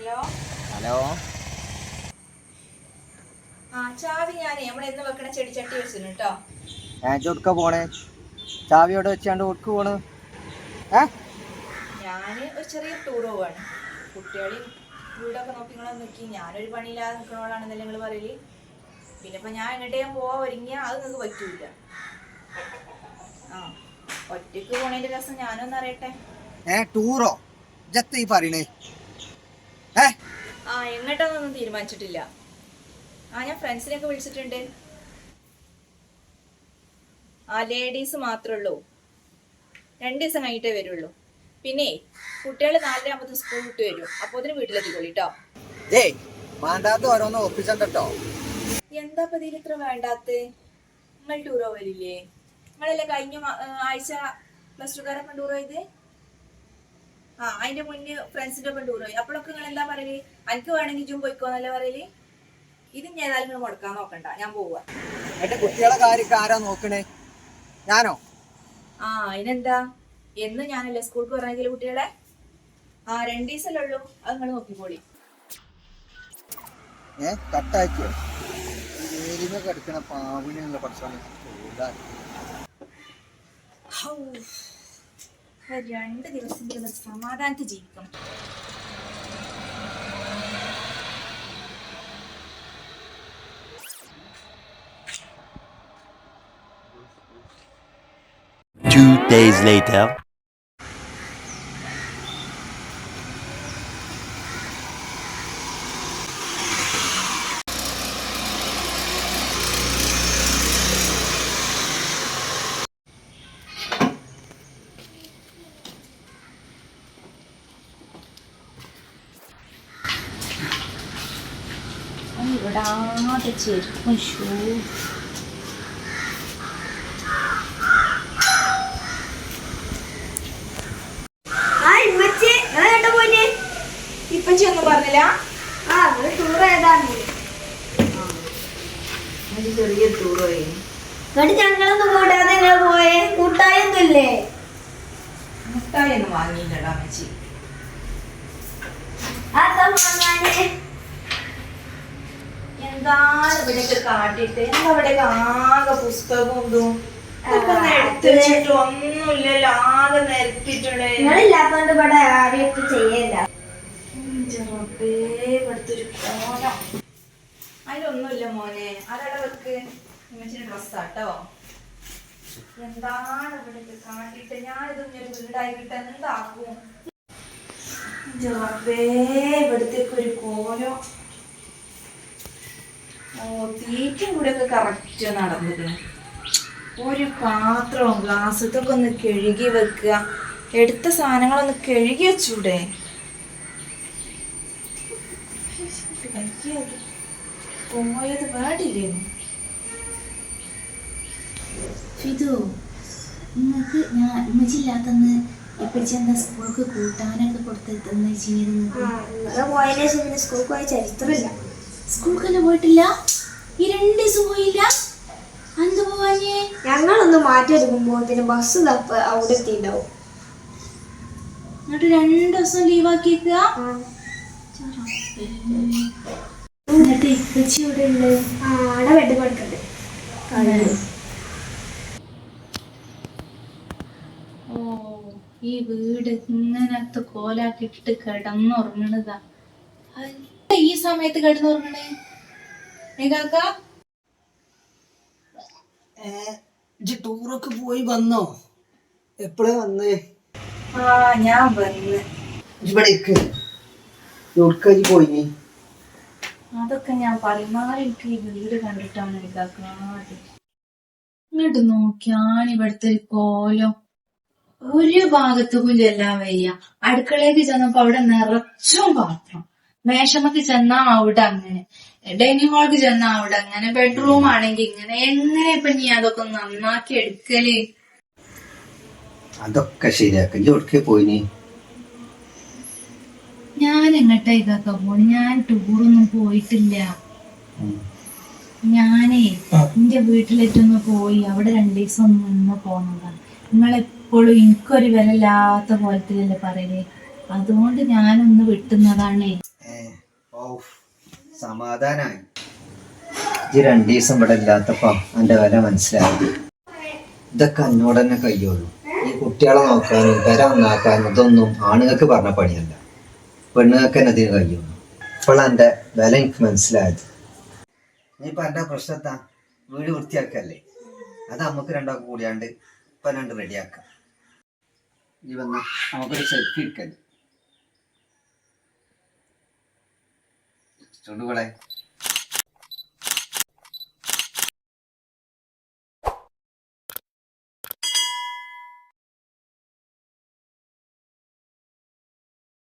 Hello? Hello? ആ ചാവി ഞാനേ നമ്മുടെ എന്ന് വെക്കണ ചെടിച്ചട്ടി വെച്ചിരുന്നു കേട്ടോ ഞാൻ ചൊടുക്ക പോണേ? ചാവി അവിടെ വെച്ചാണ്ട് ഒടുക്ക് പോണ്? ഏ? ഞാൻ ഒരു ചെറിയ ടൂർ പോവാണ്. കുട്ടികളെയും വീടൊക്കെ നോക്കി നിങ്ങളെ നിൽക്കി ഞാനൊരു പണിയില്ലാതെ നിൽക്കണോളാണെന്നല്ലേ നിങ്ങൾ പറയൽ. പിന്നെ ഇപ്പം ഞാൻ എങ്ങോട്ടേലും പോവാൻ ഒരുങ്ങിയാൽ അത് നിങ്ങൾക്ക് പറ്റൂല. ആ ഒറ്റയ്ക്ക് പോണതിന്റെ രസം ഞാനൊന്നറിയട്ടെ ഏ ടൂറോ ജത്ത് ഈ പറയണേ? ആ എങ്ങോട്ടാന്നൊന്നും തീരുമാനിച്ചിട്ടില്ല. ആ ഞാൻ ഫ്രണ്ട്സിനെയൊക്കെ വിളിച്ചിട്ടുണ്ട്. ആ ലേഡീസ് മാത്രമേ ഉള്ളൂ. രണ്ട് ദിവസം കഴിഞ്ഞിട്ടേ വരുള്ളൂ. പിന്നെ കുട്ടികൾ നാലര ആകുമ്പോൾ സ്കൂൾ വിട്ട് വരും. അപ്പോൾ അതിന് വീട്ടിലെത്തിക്കോളി കേട്ടോ ഏയ് വേണ്ടാത്ത ഓരോന്ന് ഒപ്പിച്ചണ്ട എന്താ പതിയിൽ ഇത്ര വേണ്ടാത്ത? നിങ്ങൾ ടൂറോ വരില്ലേ നിങ്ങളല്ലേ കഴിഞ്ഞ ആഴ്ച പ്ലസ് ടുക്കാരൊക്കെ ടൂർ പോയത്? ആ അതിന്റെ മുന്നേ ഫ്രണ്ട്സിന്റെ ഒപ്പം ടൂർ പോയി. അപ്പോഴൊക്കെ നിങ്ങൾ എന്താ പറയൽ? എനിക്ക് വേണമെങ്കിൽ ജൂം പോയിക്കോന്നല്ലേ പറയൽ? ഇത് ഞാൻ നിങ്ങൾ മുടക്കാൻ നോക്കണ്ട. ഞാൻ പോവാ എന്റെ കുട്ടികളെ കാര്യമൊക്കെ ആരാ നോക്കണേ? ഞാനോ? ആ അതിനെന്താ? എന്ന് ഞാനല്ലേ സ്കൂൾക്ക് പറഞ്ഞെങ്കിൽ കുട്ടികളെ? ആ രണ്ടു ദിവസമല്ലേ ഉള്ളൂ. അത് നിങ്ങൾ നോക്കിക്കോളി. ഏ കട്ടാക്കിയോ? വേലിമ കിടക്കണ പാവിനുള്ള പഠിച്ചാണ് ഹൗ. ഒരു രണ്ട് ദിവസമെങ്കിലും ഒരു സമാധാനത്തിൽ ജീവിക്കണം Two days later. ഇവിടാതെ ചെരുപ്പും ഷൂ ഇപ്പച്ചി ഒന്നും പറഞ്ഞില്ല. ആ നിങ്ങൾ ടൂർ ഏതാണ്? ഒരു ചെറിയ ടൂർ പോയി. എന്നിട്ട് ഞങ്ങളൊന്നും കൂട്ടാതെ നിങ്ങൾ പോയേ? കൂട്ടായൊന്നുമില്ലേ? മുട്ടായി ഒന്നും വാങ്ങിയില്ലടാ അമ്മച്ചി. അതാ വാങ്ങാന്. എന്താണ് ഇവിടെയൊക്കെ കാട്ടിട്ട് എന്താ ഇവിടെ ആകെ പുസ്തകവും ഇതും? എടുത്തിട്ട് ഒന്നുമില്ലല്ലോ ആകെ നിരത്തിട്ടുണ്ടേ നിങ്ങളില്ലാത്തോണ്ട് ഇവിടെ ആരെയൊക്കെ ചെയ്യല്ല. റബ്ബേ, ഇവിടുത്തെ കോലം. അതിലൊന്നുമില്ല മോനെ. അതവിടെ വെക്ക് ഇമ്മച്ചിന്റെ ഡ്രസ്സാട്ടോ. എന്താണ് ഇവിടെ കാട്ടിട്ട് ഞാനിത് ഇങ്ങനെ വീടായി കിട്ടാൻ എന്താക്കും ഇന്റെ റബ്ബേ ഇവിടത്തേക്ക് ഒരു കോലം. തീറ്റും കൂടെ ഒക്കെ കറക്റ്റ് നടന്നിരിക്കണം ഒരു പാത്രവും ഗ്ലാസ്സത്തൊക്കെ ഒന്ന് കഴുകി വെക്കുക. എടുത്ത സാധനങ്ങളൊന്ന് കഴുകി വെച്ചൂടെ? പോയത് പാടില്ലേന്നു ഫിതു നിങ്ങൾക്ക് ഞാൻ ഉമ്മച്ചില്ലാത്തന്ന് ഇപ്പച്ചി എന്താ സ്കൂൾക്ക് കൂട്ടാനൊക്കെ കൊടുത്തെത്തുന്ന ചെയ്തിരുന്നത് പോയാലേ സ്കൂൾക്ക് പോയ ചരിത്രമില്ല. സ്കൂൾക്കല്ലേ പോയിട്ടില്ല. ഈ രണ്ട് ദിവസം പോയില്ല എന്ത് പോവാഞ്ഞേ ഞങ്ങളൊന്ന് മാറ്റി എടുക്കുമ്പോൾ പിന്നെ ബസ് തപ്പ് അവിടെ എത്തിണ്ടാവും എന്നിട്ട് രണ്ട് ദിവസം ലീവാക്കിയേക്കുക എന്നിട്ട് ഇപ്പച്ചി ഇവിടെ കൊടുക്കണ്ട് ഓ ഈ വീട് ഇങ്ങനത്തെ കോലാക്കിട്ടിട്ട് കിടന്നുറങ്ങണതാ. ഈ സമയത്ത് കിടന്നുറങ്ങണേ? ഏ കാക്ക ടൂറൊക്കെ പോയി വന്നോ? എപ്പോഴേ വന്നേ? ആ ഞാൻ വന്ന്. എവിടേക്കായി പോയി അതൊക്കെ ഞാൻ പതിനാല് എനിക്ക് ഈ വീട് കണ്ടിട്ടാണ് ഇതാക്കാതെ ഇങ്ങോട്ട് നോക്കിയാണ് ഇവിടുത്തെ ഒരു കോലം. ഒരു ഭാഗത്തുക്കും ചെല്ലാൻ വയ്യ. അടുക്കളയിലേക്ക് ചെന്നപ്പോ അവിടെ നിറച്ചും പാത്രം. മേശമക്ക് ചെന്നാ അവിടെ അങ്ങനെ. ഡൈനിങ് ഹാൾക്ക് ചെന്നാ അവിടെ അങ്ങനെ. ബെഡ്റൂം ആണെങ്കിൽ ഇങ്ങനെ. എങ്ങനെ ഇപ്പൊ നീ അതൊക്കെ നന്നാക്കി എടുക്കൽ? അതൊക്കെ ശരിയാക്കി. പോയി പോയിനി ഞാൻ ഇതൊക്കെ പോണ്? ഞാൻ ടൂറൊന്നും പോയിട്ടില്ല. ഞാനേ എന്റെ വീട്ടിലേറ്റൊന്ന് പോയി. അവിടെ രണ്ടു ദിവസം ഒന്ന് നിന്ന് പോന്നതാണ്. നിങ്ങളെപ്പോഴും എനിക്കൊരു വിലയില്ലാത്ത പോലത്തിലല്ലേ പറയലേ? അതുകൊണ്ട് ഞാനൊന്ന് വിട്ടുന്നതാണേ. സമാധാനായി. ഈ രണ്ടു ദിവസം ഇവിടെ ഇല്ലാത്തപ്പോ എന്റെ വില മനസ്സിലായി. ഇതൊക്കെ എന്നോട് തന്നെ കഴിയുള്ളൂ ഈ കുട്ടികളെ നോക്കാനും പെര നന്നാക്കാനും ഇതൊന്നും ആണുങ്ങൾക്ക് പറഞ്ഞ പണിയല്ല. പെണ്ണുങ്ങൾക്ക് തന്നെ ഇതിന് കഴിയുള്ളൂ ഇപ്പോഴാണ് എന്റെ വില എനിക്ക് മനസ്സിലായത്. ഇനിയിപ്പോൾ എന്റെ പ്രശ്നത്താ വീട് വൃത്തിയാക്കല്ലേ? അത് നമുക്ക് രണ്ടാൾക്ക് കൂടിയാണ്ട് ഇപ്പം രണ്ട് റെഡിയാക്കാം ഈ വന്ന നമുക്കൊരു സെൽഫി എടുക്കല്ലേ 走路来。